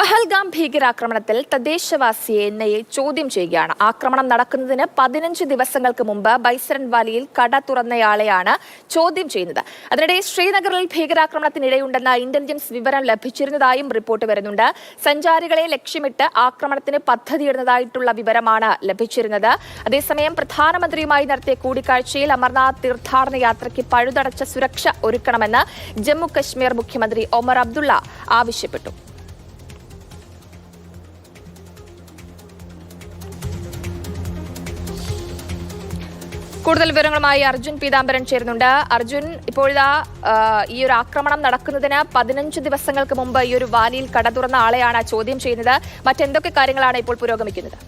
പഹൽഗാം ഭീകരാക്രമണത്തിൽ തദ്ദേശവാസിയെ N I A ചോദ്യം ചെയ്യുകയാണ്. ആക്രമണം നടക്കുന്നതിന് പതിനഞ്ച് ദിവസങ്ങൾക്ക് മുമ്പ് ബൈസരൻ വാലിയിൽ കട തുറന്നയാളെയാണ് ചോദ്യം ചെയ്യുന്നത്. അതിനിടെ ശ്രീനഗറിൽ ഭീകരാക്രമണത്തിനിടെയുണ്ടെന്ന ഇന്റലിജൻസ് വിവരം ലഭിച്ചിരുന്നതായും റിപ്പോർട്ട് വരുന്നുണ്ട്. സഞ്ചാരികളെ ലക്ഷ്യമിട്ട് ആക്രമണത്തിന് പദ്ധതിയിടുന്നതായിട്ടുള്ള വിവരമാണ് ലഭിച്ചിരുന്നത്. അതേസമയം പ്രധാനമന്ത്രിയുമായി നടത്തിയ കൂടിക്കാഴ്ചയിൽ അമർനാഥ് തീർത്ഥാടന യാത്രയ്ക്ക് പഴുതടച്ച സുരക്ഷ ഒരുക്കണമെന്ന് ജമ്മു കശ്മീർ മുഖ്യമന്ത്രി ഒമർ അബ്ദുള്ള ആവശ്യപ്പെട്ടു. കൂടുതൽ വിവരങ്ങളുമായി അർജുൻ പീതാംബരൻ ചേരുന്നുണ്ട്. അർജുൻ ഇപ്പോഴിതാ ഈ ഒരു ആക്രമണം നടക്കുന്നതിന് പതിനഞ്ച് ദിവസങ്ങൾക്ക് മുമ്പ് ഈ ഒരു വാലിയിൽ കട തുറന്ന ആളെയാണ് ചോദ്യം ചെയ്യുന്നത്. മറ്റെന്തൊക്കെ കാര്യങ്ങളാണ് ഇപ്പോൾ പുരോഗമിക്കുന്നത്?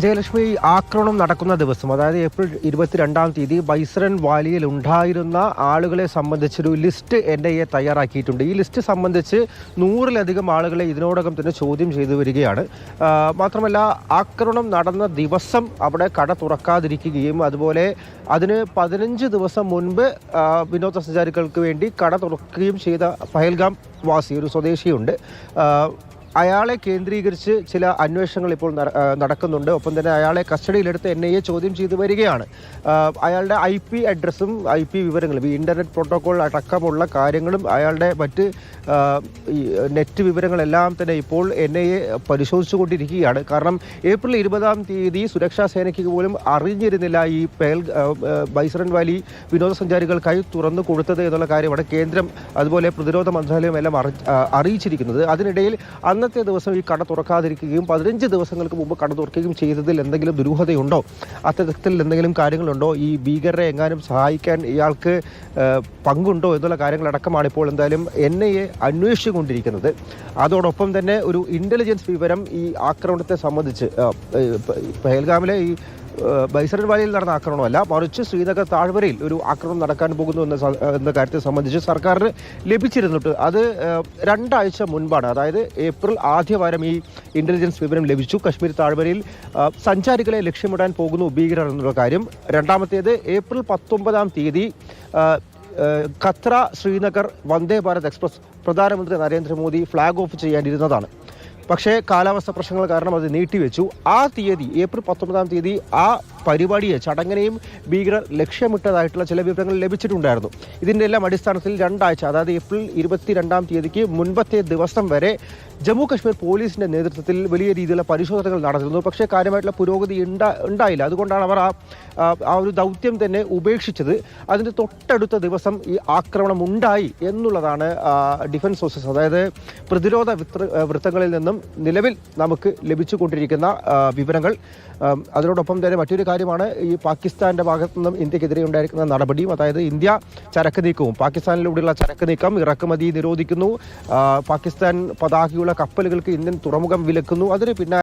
ജയലക്ഷ്മി ആക്രമണം നടക്കുന്ന ദിവസം അതായത് ഏപ്രിൽ ഇരുപത്തിരണ്ടാം തീയതി ബൈസറൻ വാലിയിൽ ഉണ്ടായിരുന്ന ആളുകളെ സംബന്ധിച്ചൊരു ലിസ്റ്റ് എൻ ഐ എ തയ്യാറാക്കിയിട്ടുണ്ട്. ഈ ലിസ്റ്റ് സംബന്ധിച്ച് നൂറിലധികം ആളുകളെ ഇതിനോടകം തന്നെ ചോദ്യം ചെയ്തു വരികയാണ്. മാത്രമല്ല ആക്രമണം നടന്ന ദിവസം അവിടെ കട തുറക്കാതിരിക്കുകയും അതുപോലെ അതിന് പതിനഞ്ച് ദിവസം മുൻപ് വിനോദസഞ്ചാരികൾക്ക് വേണ്ടി കട തുറക്കുകയും ചെയ്ത പഹൽഗാം വാസി ഒരു സ്വദേശിയുണ്ട്. അയാളെ കേന്ദ്രീകരിച്ച് ചില അന്വേഷണങ്ങൾ ഇപ്പോൾ നടക്കുന്നുണ്ട്. ഒപ്പം തന്നെ അയാളെ കസ്റ്റഡിയിലെടുത്ത് എൻ ഐ എ ചോദ്യം ചെയ്തു വരികയാണ്. അയാളുടെ ഐ പി അഡ്രസ്സും ഐ പി വിവരങ്ങളും ഈ ഇന്റർനെറ്റ് പ്രോട്ടോകോൾ അടക്കമുള്ള കാര്യങ്ങളും അയാളുടെ മറ്റ് നെറ്റ് വിവരങ്ങളെല്ലാം തന്നെ ഇപ്പോൾ എൻ ഐ എ പരിശോധിച്ചുകൊണ്ടിരിക്കുകയാണ്. കാരണം ഏപ്രിൽ ഇരുപതാം തീയതി സുരക്ഷാ സേനയ്ക്ക് പോലും അറിഞ്ഞിരുന്നില്ല ഈ പേൽ ബൈസറൻ വാലി വിനോദസഞ്ചാരികൾക്കായി തുറന്നു കൊടുത്തത് എന്നുള്ള കാര്യമാണ് കേന്ദ്രം അതുപോലെ പ്രതിരോധ മന്ത്രാലയം എല്ലാം അറി അറിയിച്ചിരിക്കുന്നത്. അതിനിടയിൽ അന്നത്തെ ദിവസം ഈ കട തുറക്കാതിരിക്കുകയും പതിനഞ്ച് ദിവസങ്ങൾക്ക് മുമ്പ് കട തുറക്കുകയും ചെയ്തതിൽ എന്തെങ്കിലും ദുരൂഹതയുണ്ടോ? അത്തരത്തിൽ എന്തെങ്കിലും കാര്യങ്ങളുണ്ടോ? ഈ ഭീകരരെ എങ്ങാനും സഹായിക്കാൻ ഇയാൾക്ക് പങ്കുണ്ടോ എന്നുള്ള കാര്യങ്ങളടക്കമാണ് ഇപ്പോൾ എന്തായാലും എൻ ഐ എ അന്വേഷിച്ചുകൊണ്ടിരിക്കുന്നത്. അതോടൊപ്പം തന്നെ ഒരു ഇന്റലിജൻസ് വിവരം ഈ ആക്രമണത്തെ സംബന്ധിച്ച് പഹൽഗാമിലെ ഈ ഏഹ് ബൈസറൻ വാലിയിൽ നടന്ന ആക്രമണമല്ല മറിച്ച് ശ്രീനഗർ താഴ്വരയിൽ ഒരു ആക്രമണം നടക്കാൻ പോകുന്നു എന്ന എന്ന കാര്യത്തെ സംബന്ധിച്ച് സർക്കാരിന് ലഭിച്ചിരുന്നിട്ട് അത് രണ്ടാഴ്ച മുൻപാണ് അതായത് ഏപ്രിൽ ആദ്യവാരം ഈ ഇന്റലിജൻസ് വിവരം ലഭിച്ചു. കശ്മീർ താഴ്വരയിൽ സഞ്ചാരികളെ ലക്ഷ്യമിടാൻ പോകുന്നു ഭീകരർ എന്നുള്ള കാര്യം. രണ്ടാമത്തേത് ഏപ്രിൽ പത്തൊമ്പതാം തീയതി ഖത്ര ശ്രീനഗർ വന്ദേ ഭാരത് എക്സ്പ്രസ് പ്രധാനമന്ത്രി നരേന്ദ്രമോദി ഫ്ലാഗ് ഓഫ് ചെയ്യാനിരുന്നതാണ്. പക്ഷേ കാലാവസ്ഥ പ്രശ്നങ്ങൾ കാരണം അത് നീട്ടിവെച്ചു. ആ തീയതി ഏപ്രിൽ പത്തൊമ്പതാം തീയതി ആ പരിപാടിയെ ചടങ്ങിനെയും ഭീകരർ ലക്ഷ്യമിട്ടതായിട്ടുള്ള ചില വിവരങ്ങൾ ലഭിച്ചിട്ടുണ്ടായിരുന്നു. ഇതിന്റെ എല്ലാം അടിസ്ഥാനത്തിൽ രണ്ടാഴ്ച അതായത് ഏപ്രിൽ ഇരുപത്തിരണ്ടാം തീയതിക്ക് മുൻപത്തെ ദിവസം വരെ ജമ്മു കശ്മീർ പോലീസിന്റെ നേതൃത്വത്തിൽ വലിയ രീതിയിലുള്ള പരിശോധനകൾ നടന്നിരുന്നു. പക്ഷേ കാര്യമായിട്ടുള്ള പുരോഗതി ഉണ്ടായില്ല. അതുകൊണ്ടാണ് അവർ ആ ഒരു ദൗത്യം തന്നെ ഉപേക്ഷിച്ചത്. അതിന്റെ തൊട്ടടുത്ത ദിവസം ഈ ആക്രമണം ഉണ്ടായി എന്നുള്ളതാണ് ഡിഫൻസ് സോഴ്സസ് അതായത് പ്രതിരോധ വൃത്തങ്ങളിൽ നിന്നും നിലവിൽ നമുക്ക് ലഭിച്ചുകൊണ്ടിരിക്കുന്ന വിവരങ്ങൾ. അതിനോടൊപ്പം തന്നെ മറ്റൊരു കാര്യമാണ് ഈ പാകിസ്ഥാന്റെ ഭാഗത്തു നിന്നും ഇന്ത്യക്കെതിരെ ഉണ്ടായിരിക്കുന്ന നടപടിയും അതായത് ഇന്ത്യ ചരക്ക് നീക്കവും പാകിസ്ഥാനിലൂടെയുള്ള ചരക്ക് നീക്കം ഇറക്കുമതി നിരോധിക്കുന്നു. പാകിസ്ഥാൻ പതാകയുള്ള കപ്പലുകൾക്ക് ഇന്ത്യൻ തുറമുഖം വിലക്കുന്നു. അതിന് പിന്നാലെ